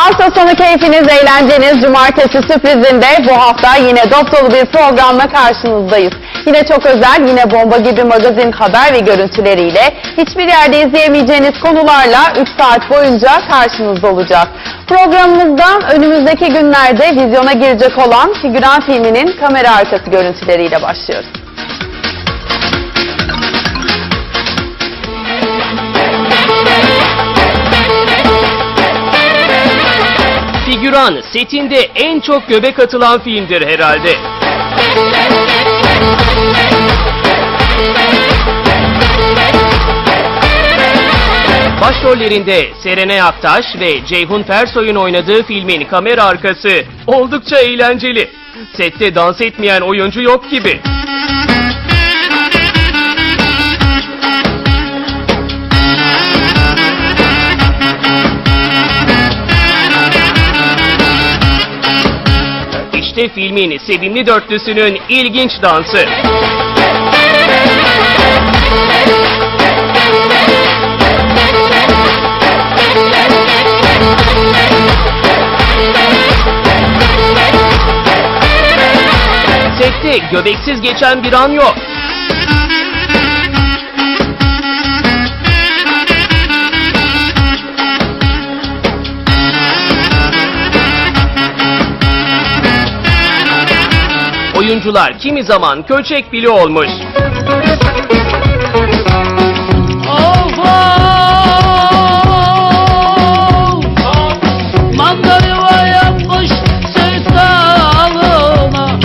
Hafta sonu keyfiniz, eğlenceniz, cumartesi sürprizinde bu hafta yine dop bir programla karşınızdayız. Yine çok özel, yine bomba gibi magazin haber ve görüntüleriyle hiçbir yerde izleyemeyeceğiniz konularla 3 saat boyunca karşınızda olacak. Programımızdan önümüzdeki günlerde vizyona girecek olan Figüran filminin kamera arkası görüntüleriyle başlıyoruz. Figüran setinde en çok göbek atılan filmdir herhalde. Başrollerinde Serenay Aktaş ve Ceyhun Fersoy'un oynadığı filmin kamera arkası oldukça eğlenceli. Sette dans etmeyen oyuncu yok gibi. İşte filmin sevimli dörtlüsünün ilginç dansı. Sette göbeksiz geçen bir an yok. Oyuncular kimi zaman köçek bile olmuş. Of of Manda yuva yapmış sevdalına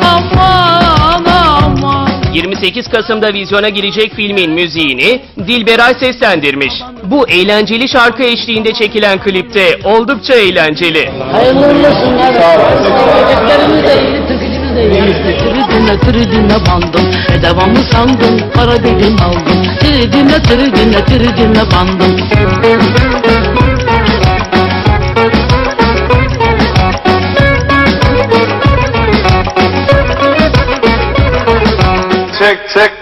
Aman aman 28 Kasım'da vizyona girecek filmin müziğini Dilberay seslendirmiş. Bu eğlenceli şarkı eşliğinde çekilen klipte oldukça eğlenceli. Hayırlı olsun iyi Tridine tridine bandım. E devamlı sandım Para bilim aldım. Tridine tridine tridine bandım. Çek çek